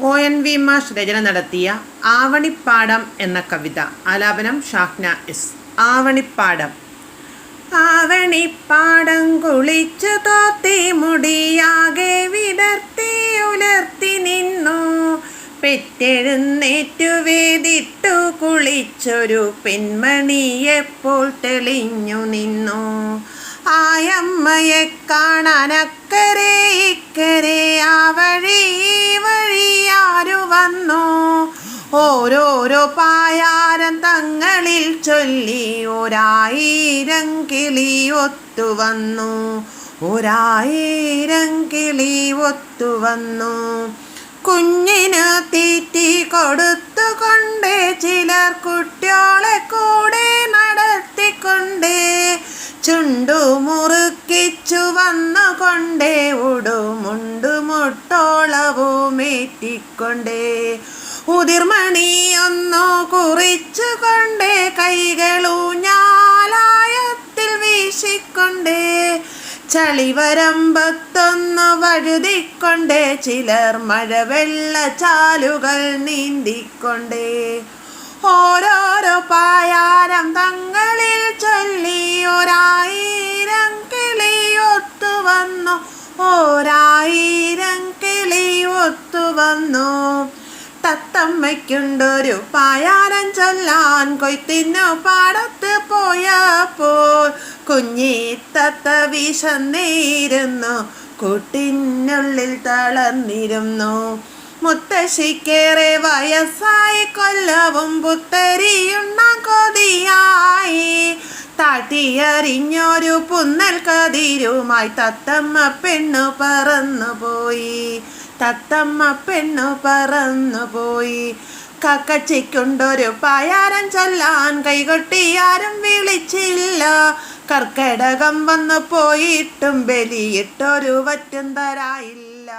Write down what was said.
O N V മാഷ് രചന നടത്തിയ ആവണിപ്പാടം എന്ന കവിത. ആലാപനം ഷാഹ്ന എസ്. ആവണിപ്പാടം. ആവണിപ്പാടം കുളിച്ചു തോത്തി മുടിയാകെ വിടർത്തി ഉലർത്തി നിന്നു. പെറ്റെഴുന്നേറ്റു വേദിട്ടു കുളിച്ചൊരു പെൺമണി എപ്പോൾ തെളിഞ്ഞു നിന്നു. ആയമ്മയെ കാണാനക്കരേ ഇക്കരെ ആ വന്നു ഓരോരോ പായാരം തങ്ങളിൽ ചൊല്ലി ഒരായിരം കിളി ഒത്തുവന്നു ഒരായിരം കിളി ഒത്തുവന്നു കുഞ്ഞിന് തീറ്റി കൊടുത്തുകൊണ്ട് ചിലർ കുട്ടിയോളെ കൂടെ നടത്തിക്കൊണ്ട് ചുണ്ടു മുറുക്കിച്ചു വന്നുകൊണ്ടേ ഉടുമുണ്ടു മുട്ടോളവുമേറ്റിക്കൊണ്ടേ ഉതിർമണി ഒന്നു കുറിച്ചുകൊണ്ട് കൈകളൂഞ്ഞാലായത്തിൽ വീശിക്കൊണ്ടേ. ചളിവരമ്പത്തൊന്നു വഴുതിക്കൊണ്ടേ ചിലർ മഴവെള്ള ചാലുകൾ നീന്തിക്കൊണ്ടേ. ഓരോരോ പായാരം ഒത്തുവന്നു തത്തമ്മയ്ക്കുണ്ടൊരു പായാരം ചൊല്ലാൻ കൊയ്ത്തിനു പാടത്ത് പോയപ്പോൾ കുഞ്ഞി തത്ത വിശന്നേരുന്നു. കൂട്ടിനുള്ളിൽ തളർന്നിരുന്നു. മുത്തശ്ശിക്കേറെ വയസ്സായി കൊല്ലവും പുത്തരിയുണ്ണ കൊതിയായി. താട്ടിയറിഞ്ഞൊരു പുന്നൽ കതിരുമായി തത്തമ്മ പെണ്ണു പറന്നുപോയി. തത്തമ്മ പെണ്ണു പറന്നുപോയി കക്കച്ചിക്കുണ്ടൊരു പായാരം ചൊല്ലാൻ കൈകൊട്ടിയാരും വിളിച്ചില്ല. കർക്കടകം വന്നു പോയിട്ടും ബലിയിട്ടൊരു വറ്റും തരായില്ല.